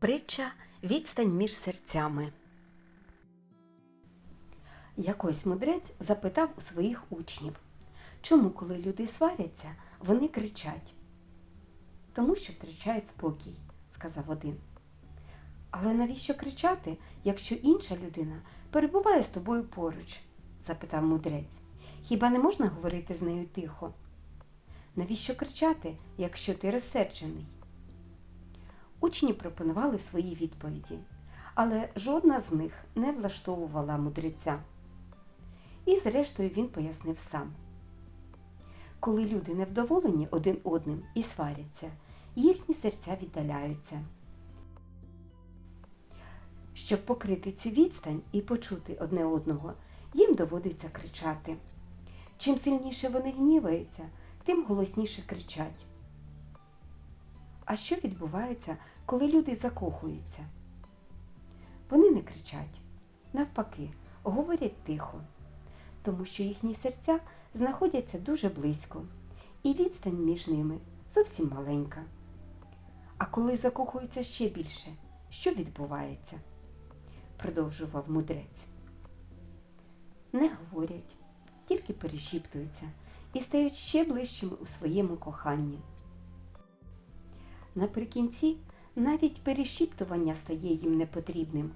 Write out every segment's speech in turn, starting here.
Притча Відстань між серцями. Якось мудрець запитав у своїх учнів, чому, коли люди сваряться, вони кричать? Тому що втрачають спокій, сказав один. Але навіщо кричати, якщо інша людина перебуває з тобою поруч? запитав мудрець. Хіба не можна говорити з нею тихо? Навіщо кричати, якщо ти розсерджений? Учні пропонували свої відповіді, але жодна з них не влаштовувала мудреця. І зрештою він пояснив сам. Коли люди невдоволені один одним і сваряться, їхні серця віддаляються. Щоб покрити цю відстань і почути одне одного, їм доводиться кричати. Чим сильніше вони гніваються, тим голосніше кричать. А що відбувається, коли люди закохуються? Вони не кричать, навпаки, говорять тихо, тому що їхні серця знаходяться дуже близько, і відстань між ними зовсім маленька. А коли закохуються ще більше, що відбувається? продовжував мудрець. Не говорять, тільки перешіптуються і стають ще ближчими у своєму коханні. Наприкінці навіть перешіптування стає їм непотрібним.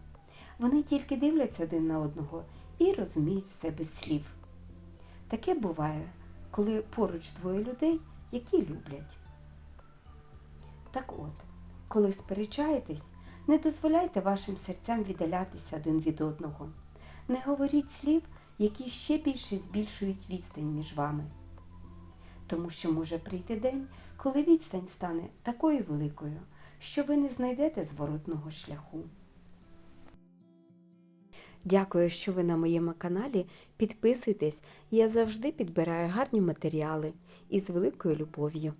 Вони тільки дивляться один на одного і розуміють все без слів. Таке буває, коли поруч двоє людей, які люблять. Так от, коли сперечаєтесь, не дозволяйте вашим серцям віддалятися один від одного. Не говоріть слів, які ще більше збільшують відстань між вами. Тому що може прийти день, коли відстань стане такою великою, що ви не знайдете зворотного шляху. Дякую, що ви на моєму каналі. Підписуйтесь, я завжди підбираю гарні матеріали і з великою любов'ю.